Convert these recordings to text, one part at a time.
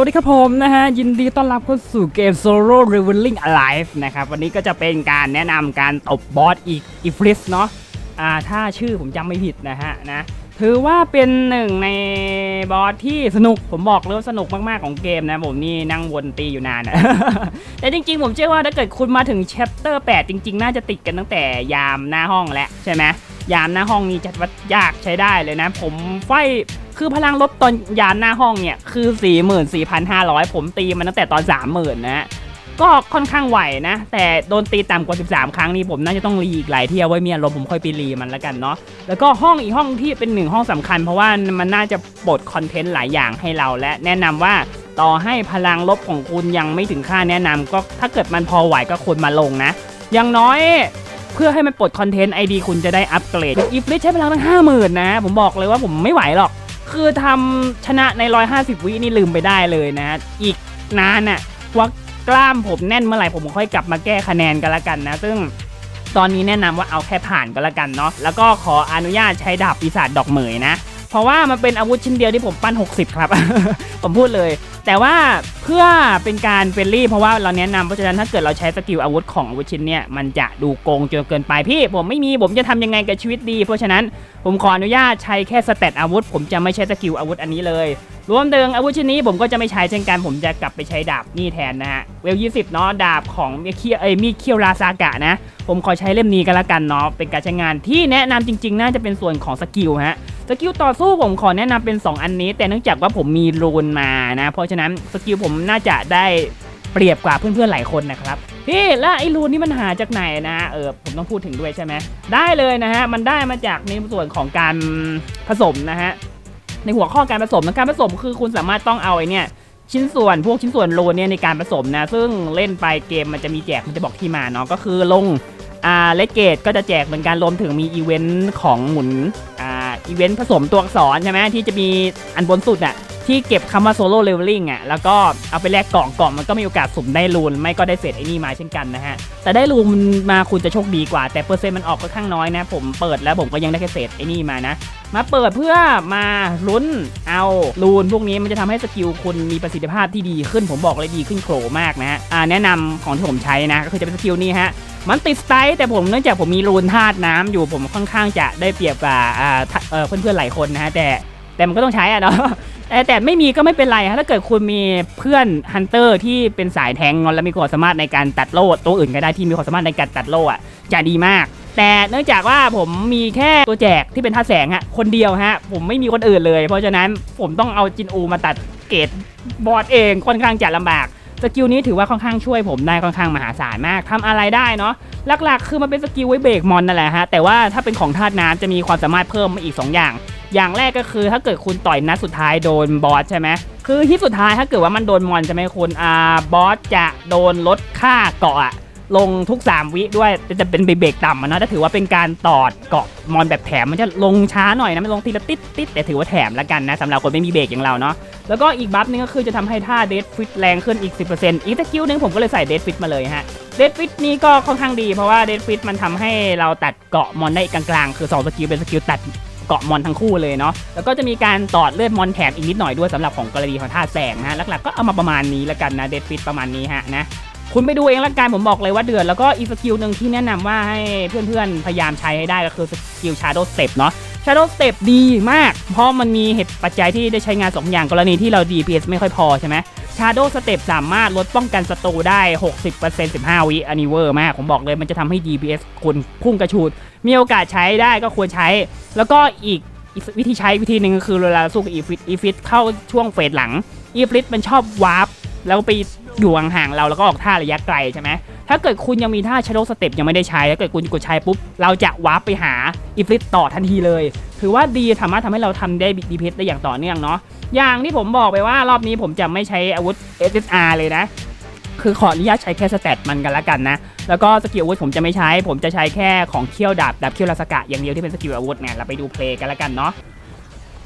วัสดีครับผมนะฮะ ยินดีต้อนรับเข้าสู่เกม Solo Leveling Alive นะครับ วันนี้ก็จะเป็นการแนะนำการตบบอสอีกอีฟริสเนาะอ่าถ้าชื่อผมจำไม่ผิดนะฮะนะถือว่าเป็นหนึ่งในบอสที่สนุกผมบอกเลยว่าสนุกมาก ๆ ของเกมนะ ผมนี่นั่งวนตีอยู่นานอะแต่จริง ๆ ผมเชื่อว่าถ้าเกิดคุณมาถึง chapter 8จริง ๆ น่าจะติดกันตั้งแต่ยามหน้าห้องแล้วใช่ไหมยามหน้าห้องนี้จัดว่ายากใช้ได้เลยนะ ผมไฟ คือพลังลบตอนยานหน้าห้องเนี่ย คือ 44,500 ผมตีมันตั้งแต่ตอน 30,000 นะฮะก็ค่อนข้างไหวนะ แต่โดนตีต่ำกว่า 13 ครั้งนี้ผมน่าจะต้องรีอีกหลายเที่ยวไว้เมีอารมผมค่อยไปรีมันแล้วกันเนาะแล้วก็ห้องอีกห้องที่เป็นหนึ่งห้องสำคัญ เพราะว่ามันน่าจะปลดคอนเทนต์หลายอย่างให้เราและแนะนำว่าต่อให้พลังลบของคุณยังไม่ถึงค่าแนะนำก็ถ้าเกิดมันพอไหวก็ควรมาลงนะอย่างน้อยเพื่อให้มันปลดคอนเทนต์ไอดีคุณจะได้อัปเกรดอีฟลิสใช้พลังตั้งห้าหมื่นนะ ผมบอกเลยว่าผมไม่ไหวหรอก คือทำชนะใน 150 วินี่ลืมไปได้เลยนะ อีกนานน่ะว่ากล้ามผมแน่นเมื่อไหร่ผมค่อยกลับมาแก้คะแนนกันละกันนะ ซึ่งตอนนี้แนะนำว่าเอาแค่ผ่านก็แล้วกันเนาะแล้วก็ขออนุญาตใช้ดาบปีศาจดอกเหมยนะ ราะว่ามันเป็นอาวุธชิ้นเดียวที่ผมปั้น 60 ครับ ผมพูดเลย แต่ว่าเพื่อเป็นการเฟรนลี่เพราะว่าเราแนะนำเพราะฉะนั้นถ้าเกิดเราใช้สกิลอาวุธของอาวุธชิ้นเนี่ยมันจะดูโกงจนเกินไปพี่ ผมไม่มีผมจะทำยังไงกับชีวิตดี เพราะฉะนั้นผมขออนุญาตใช้แค่สเตตอาวุธ ผมจะไม่ใช้สกิลอาวุธอันนี้เลย รวมถึงอาวุธชิ้นนี้ผมก็จะไม่ใช้เช่นกันผมจะกลับไปใช้ดาบนี่แทนนะฮะเวล20เนาะดาบของมีเคียเอ้ยมีเคียวราซากะนะ ผมขอใช้เล่มนี้กันละกันเนาะเป็นการใช้งานที่แนะนำจริง ๆ น่าจะเป็นส่วนของสกิลฮะ สกิลต่อสู้ผมขอแนะนำเป็น 2 อันนี้ แต่เนื่องจากว่าผมมีรูนมานะ เพราะฉะนั้นสกิลผมน่าจะได้เปรียบกว่าเพื่อนๆหลายคนนะครับพี่แล้วไอ้รูนนี่มันหาจากไหนนะเออผมต้องพูดถึงด้วยใช่ไหมได้เลยนะฮะมันได้มาจากในส่วนของการผสมนะฮะในหัวข้อการผสมนะการผสมคือคุณสามารถต้องเอาไอ้นี่ชิ้นส่วนพวกชิ้นส่วนรูนเนี่ยในการผสมนะ ซึ่งเล่นไปเกมมันจะมีแจกมันจะบอกที่มาเนาะก็คือลงอ่าเลเกตก็จะแจกเหมือนกันรวมถึงมีอีเวนต์ของหมุนอ่า อีเวนต์ผสมตัวอักษรใช่ไหมที่จะมีอันบนสุดอะ ที่เก็บคำว่าโซโล่เลเวลลิ่งอะแล้วก็เอาไปแลกกล่องกล่องมันก็มีโอกาสสุ่มได้รูน ไม่ก็ได้เศษไอ้นี่มาเช่นกันนะฮะ แต่ได้รูนมาคุณจะโชคดีกว่า แต่เปอร์เซ็นต์มันออกค่อนข้างน้อยนะ ผมเปิดแล้วผมก็ยังได้แค่เศษไอ้นี่มานะ มาเปิดเพื่อมาลุ้นเอารูนพวกนี้มันจะทำให้สกิลคุณมีประสิทธิภาพที่ดีขึ้นผมบอกเลยดีขึ้นโครมากนะฮะอ่าแนะนำของที่ผมใช้นะก็คือจะเป็นสกิลนี้ฮะมันติดสไตล์แต่ผมเนื่องจากผมมีรูนธาตุน้ำอยู่ผมค่อนข้างจะได้เปรียบกว่าอ่าเออเพื่อนๆหลายคนนะฮะแต่แต่มันก็ต้องใช้อะเนาะ แต่แต่ไม่มีก็ไม่เป็นไรฮะถ้าเกิดคุณมีเพื่อนฮันเตอร์ที่เป็นสายแทงงอนและมีความสามารถในการตัดโล่ตัวอื่นก็ได้ที่มีความสามารถในการตัดโล่อะจะดีมาก แต่เนื่องจากว่าผมมีแค่ตัวแจกที่เป็นท่าตุแสงฮะคนเดียวฮะผมไม่มีคนอื่นเลย เพราะฉะนั้นผมต้องเอาจินอูมาตัดเกรดบอสเองค่อนข้างจะลำบากสกิลนี้ถือว่าค่อนข้างช่วยผมได้ค่อนข้างมหาศาลมากทำอะไรได้เนาะหลักๆ คือมันเป็นสกิลไว้เบรกมอนนั่นแหละฮะแต่ว่าถ้าเป็นของธาตุน้ำจะมีความสามารถเพิ่มมาอีก 2 อย่าง อย่างแรกก็คือถ้าเกิดคุณต่อยนัดสุดท้ายโดนบอสใช่ไหมคือที่สุดท้ายถ้าเกิดว่ามันโดนมอนใช่ไหมคุณอ่าบอสจะโดนลดค่าเกาะลงทุก 3 วิด้วยจะเป็นเบรกต่ำอะเนาถือว่าเป็นการตอดเกาะมอนแบบแถมมันจะลงช้าหน่อยนะไม่ลงทีละติดติดแต่ถือว่าแถมแล้วกันนะสำหรับคนไม่มีเบรกอย่างเราเนาะแล้วก็อีกบัฟนึงก็คือจะทำให้ท่าเด d ฟิตแรงขึ้นอีก 10%อีกสกิลนึงผมก็เลยใส่เด d ฟิตมาเลยฮะเด d ฟิตนี้ก็ค่อนข้างดีเพราะว่าเด d ฟิตมันทำให้เราตัดเกาะมอนได้กลางๆ คือ2สกิลเป็นสกิลตัด เกาะมอนทั้งคู่เลยเนาะแล้วก็จะมีการตอดเลือดมอนแถมอีกนิดหน่อยด้วยสำหรับของกรณีของท่าแสงนะหลักๆก็เอามาประมาณนี้แล้วกันนะเด d ฟิตประมาณนี้ฮะนะคุณไปดูเองละกันผมบอกเลยว่าเดือดแล้วก็อีกสกิลหนึ่งที่แนะนำว่าให้เพื่อนๆพยายามใช้ให้ได้ก็คือสกิล Shadow Step เนาะ Shadow Step ดีมาก เพราะมันมีเหตุปัจจัยที่ได้ใช้งาน 2 อย่างกรณีที่เรา DPS ไม่ค่อยพอใช่ไหม Shadow Step สามารถลดป้องกันศัตรูได้ 60% 15 วิอันนี้เวอร์มาก ผมบอกเลยมันจะทำให้ DPS คุณพุ่งกระชูด มีโอกาสใช้ได้ก็ควรใช้ แล้วก็อีกวิธีใช้วิธีหนึ่งก็คือเวลาสู้กับอีฟิตอีฟิตเข้าช่วงเฟสหลังอีฟิตมันชอบวาร์ปแล้วไปอยู่ห่างๆเราแล้วก็ออกท่าระยะไกลใช่ไหมถ้าเกิดคุณยังมีท่า Shadow Step ยังไม่ได้ใช้ถ้าเกิดคุณกดใช้ปุ๊บ เราจะวาร์ปไปหาอีฟลิตต่อทันทีเลย ถือว่าดีสามารถทำให้เราทำได้ดีเพได้อย่างต่อเนื่องเนาะ อย่างที่ผมบอกไปว่ารอบนี้ผมจะไม่ใช้อาวุธ SSR เลยนะ คือขออนุญาตใช้แค่สเตตมันกันละกันนะ แล้วก็สกิลอาวุธผมจะไม่ใช้ ผมจะใช้แค่ของเคี่ยวดาบดาบเคี่ยวราสกะอย่างเดียวที่เป็นสกิลอาวุธเนี่ยเราไปดูเพลย์กันละกันเนาะ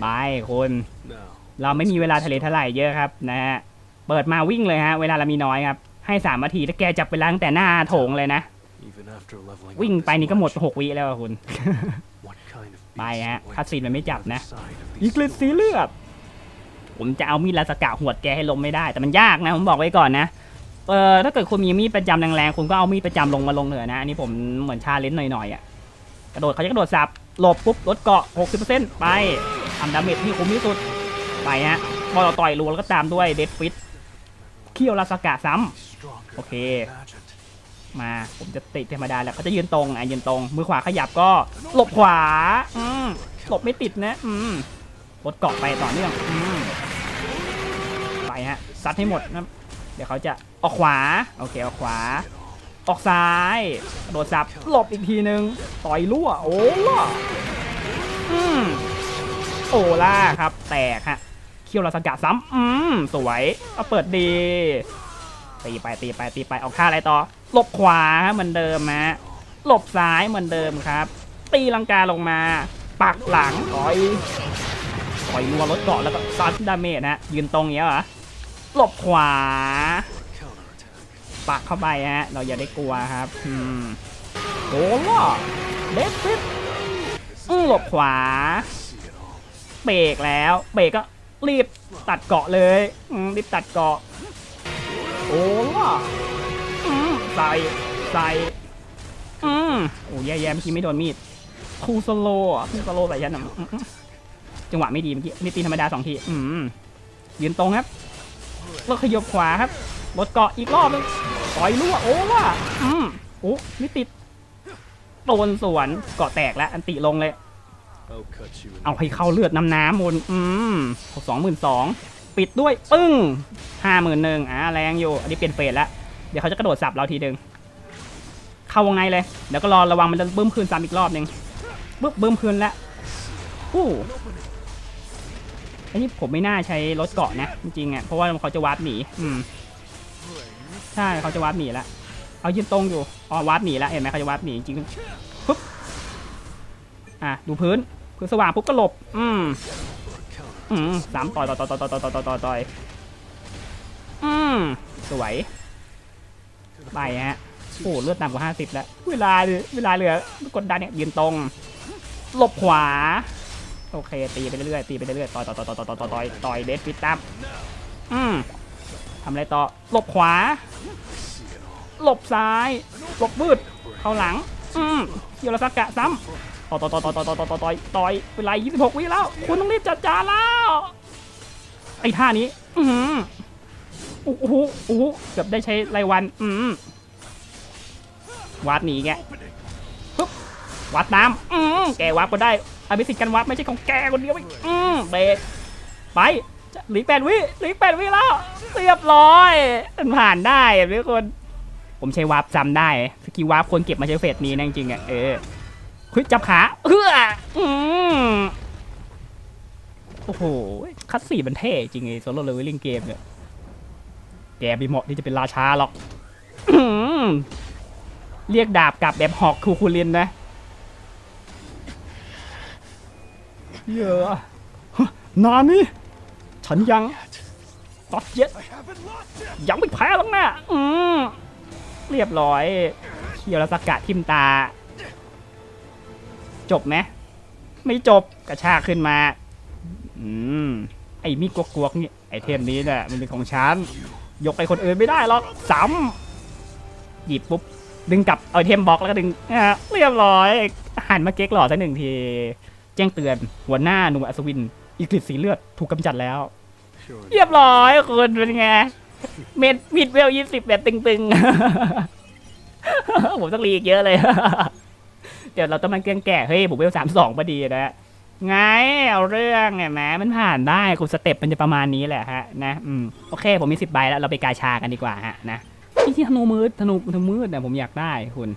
ไปคุณเราไม่มีเวลาทะเลทลายเยอะครับนะฮะเปิดมาวิ่งเลยฮะเวลาเรามีน้อยครับให้สามนาทีถ้าแกจับเวลาตั้งแต่หน้าโถงเลยนะ วิ่งไปนี่ก็หมด6วิแล้วอะคุณไปฮะคัสซีนมันไม่จับนะอีกลิสีเลือด ผมจะเอามีดลาสกะหวดแกให้ล้มไม่ได้ แต่มันยากนะผมบอกไว้ก่อนนะเออถ้าเกิดคุณมีมีดประจำแรงๆคุณก็เอามีดประจำลงมาลงเถอะนะอันนี้ผมเหมือนชาเลนจ์หน่อยๆอะกระโดดเขาจะกระโดดสับหลบปุ๊บลดเกาะ 60%ไปทำดาเมจที่คุ้มที่สุดไปฮะพอเราต่อยรัวแล้วก็ตามด้วยเดดฟิตเคี่ยวลาสกะซ้ำโอเค มาผมจะติดธรรมดาแล้วเขาจะยืนตรงอะยืนตรง มือขวาขยับก็หลบขวาอืมหลบไม่ติดนะอืมรถเกาะไปต่อเนื่องอืม ซัดให้หมดนะเดี๋ยวเขาจะออกขวาโอเคออกขวา ออกซ้ายโดดสับหลบอีกทีนึงต่อยรั่วโอ้ล่ะอืมโอล่าครับ แตกฮะเคียวลาสกะซ้ำอืมสวยเอาเปิดดีตีไปตีไปตีไปออกท่าอะไรต่อหลบขวาเหมือนเดิมฮะหลบซ้ายเหมือนเดิมครับ ตีลังกาลงมา ปักหลังต่อยต่อยรัวรถเกาะแล้วก็ซัดดาเมจนะยืนตรงอย่างเงี้ยเหรอ หลบขวาปักเข้าไปฮะ เราอย่าได้กลัวครับอืมโอ้ล่ะเด็ดฟิตหลบขวา เบรกแล้ว เบรกก็รีบตัดเกาะเลยรีบตัดเกาะโอ้ล่ะใส่ใส่อืมโอ้แย่ๆเมื่อกี้ไม่โดนมีดคูสโลอะคูสโลใส่ยันอะอืมอืมจังหวะไม่ดีเมื่อกี้นี่ตีธรรมดาสองทีอืมยืนตรงครับ แล้วขยบขวาครับรถเกาะอีกรอบนึงต่อยรั่วโอ้ล่ะอืมโอ้ไม่ติดโดนสวนเกาะแตกแล้วอันติลงเลย เอาให้เข้าเลือดน้ำน้ำมนอืมสองหมื่นสองปิดด้วยปึ้งห้าหมื่นหนึ่งอ่าแรงอยู่อันนี้เปลี่ยนเฟสแล้วเดี๋ยวเขาจะกระโดดสับเราทีหนึ่งเข้าวงในเลย เดี๋ยวก็รอระวังมันจะบึ้มคืนซ้ำอีกรอบหนึ่งบึ้มบึ้มคืนแล้วอู้ อันนี้ผมไม่น่าใช้รถเกาะนะจริงๆอะเพราะว่าเขาจะวาร์ปหนีอืมใช่เขาจะวาร์ปหนีแล้วเอายืนตรงอยู่อ๋อวาร์ปหนีแล้วเห็นไหมเขาจะวาร์ปหนีจริงๆปุ๊บอะดูพื้นพื้นสว่างปุ๊บก็หลบอืมอืมสามต่อยต่อยต่อยต่อยต่อยต่อยต่อยต่อยต่อยอืมสวยไปฮะโอ้เลือดต่ำกว่าห้าสิบแล้ว เวลาเวลาเหลือกดดันเนี่ยยืนตรงหลบขวา โอเคตีไปเรื่อยๆตีไปเรื่อยๆต่อยต่อยต่อยต่อยต่อยต่อยต่อยต่อยเดฟฟิตตัมอืมทำอะไรต่อหลบขวา หลบซ้ายหลบมืดเข้าหลัง อืมเคียวราสกะซ้ำต่อยต่อยต่อยต่อยต่อยต่อยต่อยต่อยเวลา26 วิแล้ว คุณต้องรีบจัดจานแล้วไอ้ท่านี้ อือหือโอ้โหโอ้โหเกือบได้ใช้รายวัน อืมวัดหนีแกปึ๊บวัดน้ำอืมแกวัดก็ได้ อภิสิทธิ์กันวัดไม่ใช่ของแกคนเดียวอืมเบรกไปหลือแปดวิหลือแปดวิแล้วเรียบร้อยมันผ่านได้ทุกคน ผมใช้วาร์ปจำได้สกิลวาร์ปคนเก็บมาใช้เฟสนี้นะจริงๆอะเออเฮ้ยจับขาเฮืออืมโอ้โหคัดสี่มันเท่จริงไอ้โซโล่เลเวลลิ่งเกมเนี่ยแกไมีเหมาะที่จะเป็นราชาหรอกเรียกดาบกลับแบบหอกคูคูลินนะ เยอะนานี่ฉันยังตอดเย็ดยังไม่แพ้หรอกนะอืมเรียบร้อยเคียวราสกะทิมตา จบไหมไม่จบกระชากขึ้นมา อืม ไอ้มีดกวกๆนี่ไอเทมนี้เนี่ยมันเป็นของฉัน ยกไปคนอื่นไม่ได้หรอกซ้ำหยิบปุ๊บ ดึงกลับเอาไอเทมบล็อกแล้วก็ดึงอะเรียบร้อยหันมาเก๊กหล่อสักหนึ่งที แจ้งเตือน หัวหน้าหนุ่มอัศวินอีกฤทธิ์สีเลือดถูกกำจัดแล้ว Sure. เรียบร้อยคุณเป็นไง เม็ดมิดเวลยี่สิบแบบตึงๆ ผมต้องรีอีกเยอะเลย เดี๋ยวเราต้องมาเกลียงแก่เฮ้ยผมเวลสามสองพอดีนะไงเอาเรื่องไงแหมมันผ่านได้คุณสเต็ปมันจะประมาณนี้แหละฮะนะอืมโอเค ผมมีสิบใบแล้วเราไปกาชากันดีกว่าฮะนะที่ที่ธนูมืดธนูธนูมืดเนี่ยผมอยากได้คุณ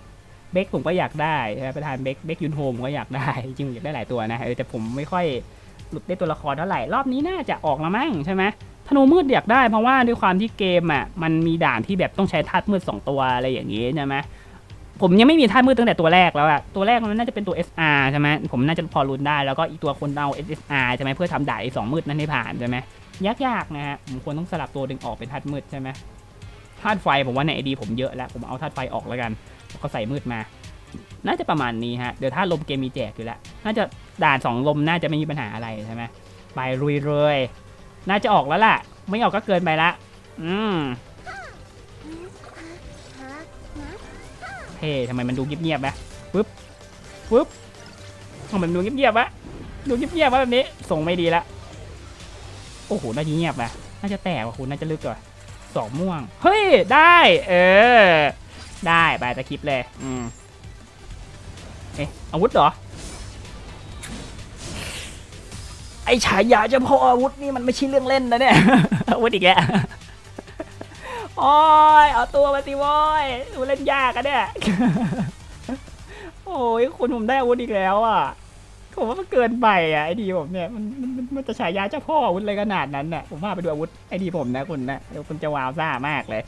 เบคผมก็อยากได้ประธานเบคเบคยุนโฮมก็อยากได้ จริงอยากได้หลายตัวนะแต่ผมไม่ค่อยหลุดได้ตัวละครเท่าไหร่รอบนี้น่าจะออกละมั้งใช่ไหมธนูมืดอยากได้เพราะว่าด้วยความที่เกมอะมันมีด่านที่แบบต้องใช้ธาตุมืดสองตัวอะไรอย่างงี้ใช่ไหมผมยังไม่มีธาตุมืดตั้งแต่ตัวแรกแล้วอะตัวแรกมันน่าจะเป็นตัว SR ใช่ไหมผมน่าจะพอรุนได้แล้วก็อีกตัวคนเอา SSR ใช่ไหมเพื่อทำด่านไอ้สองมืดนั้นให้ผ่านใช่ไหมยากๆนะฮะผมควรต้องสลับตัวดึงออกเป็นธาตุมืดใช่ไหมธาตุไฟผมว่าในไอดีผมเยอะแล้วผมเอาธาตุไฟออกแล้วกัน แล้วก็ใส่มืดมา น่าจะประมาณนี้ฮะ เดี๋ยวธาลมเกมมีแจกอยู่แล้ว น่าจะด่านสองลมน่าจะไม่มีปัญหาอะไรใช่ไหมไปลุยเลยน่าจะออกแล้วล่ะ ไม่ออกก็เกินไปละ อืมเฮ้ทำไมมันดูเงียบๆไหมปึ๊บปึ๊บทำไมมันดูเงียบๆวะ ดูเงียบๆวะแบบนี้ ส่งไม่ดีละ โอ้โห น่าจะเงียบนะน่าจะแตกว่ะคุณ น่าจะลึกกว่าสองม่วง เฮ้ย ได้ เออ ได้ไปตะคลิปเลย อืมเอ๊ะอาวุธเหรอ ไอฉายาเจ้าพ่ออาวุธนี่มันไม่ใช่เรื่องเล่นนะเนี่ย อาวุธอีกแล้วโอ้ยเอาตัวมาสิโว้ยดูเล่นยากอะเนี่ย โอ้ยคุณผมได้อาวุธอีกแล้วอะผมว่ามันเกินไปอะไอดีผมเนี่ยมันมันมันมันจะฉายาเจ้าพ่ออาวุธอะไรขนาดนั้นน่ะผมว่าไปดูอาวุธไอดีผมนะคุณนะเดี๋ยวคุณจะว้าวซ่ามากเลย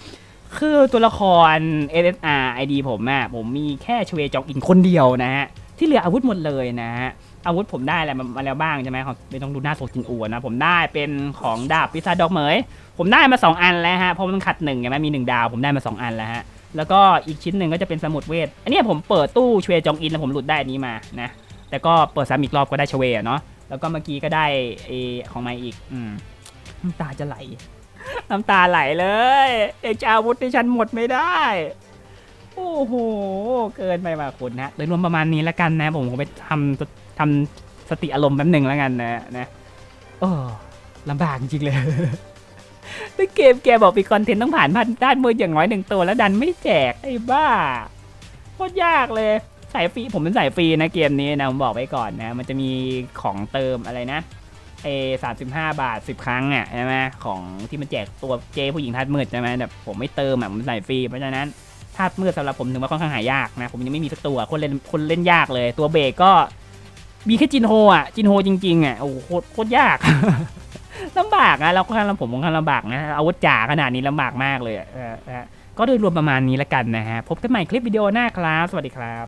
คือตัวละคร SSR ID ผมอะผมมีแค่ชเวจองอินคนเดียวนะฮะ ที่เหลืออาวุธหมดเลยนะฮะ อาวุธผมได้อะไรมาแล้วบ้างใช่ไหมของไม่ต้องดูหน้าโซจินอูนะ ผมได้เป็นของดาบพิซซ่าดอกเหมย ผมได้มา 2 อันแล้วฮะ เพราะมันขัดหนึ่งใช่ไหมมีหนึ่งดาวผมได้มา 2 อันแล้วฮะ แล้วก็อีกชิ้นหนึ่งก็จะเป็นสมุดเวท อันนี้ผมเปิดตู้ชเวจองอินแล้วผมหลุดได้นี้มานะ แต่ก็เปิดซ้ำอีกรอบก็ได้ชเวเนาะ แล้วก็เมื่อกี้ก็ได้เอของไมาอีกอืมตาจะไหล น้ำตาไหลเลย เอกจะอาวุธที่ฉันหมดไม่ได้ โอ้โห เกินไปว่ะคุณนะโดยรวมประมาณนี้แล้วกันนะ ผมคงไปทำทำสติอารมณ์แป๊บหนึ่งแล้วกันนะนะโอ้ลำบากจริงเลยในเกมแกบอกมีคอนเทนต์ต้องผ่านพันด้านมืออย่างน้อยหนึ่งตัวแล้วดันไม่แจกไอ้บ้าโคตรยากเลยสายฟรีผมเป็นสายฟรีนะเกมนี้นะผมบอกไว้ก่อนนะ มันจะมีของเติมอะไรนะ เอสามสิบห้าบาทสิบครั้งอะใช่ไหมของที่มันแจกตัวเจผู้หญิงทัดมืดใช่ไหมแบบผมไม่เติมอะผมเป็นสายฟรีเพราะฉะนั้นทัดมืดสำหรับผมถือว่าค่อนข้างหายากนะผมยังไม่มีสักตัวคนเล่นคนเล่นยากเลย ตัวเบรกก็มีแค่จินโฮอะจินโฮจริงๆอะโอ้โหโคตรยากลำบากนะเราค่อนข้างผมค่อนข้างลำบากนะอาวุธจ่าขนาดนี้ลำบากมากเลยอะเออเออก็โดยรวมประมาณนี้ละกันนะฮะพบกันใหม่คลิปวิดีโอหน้าครับ สวัสดีครับ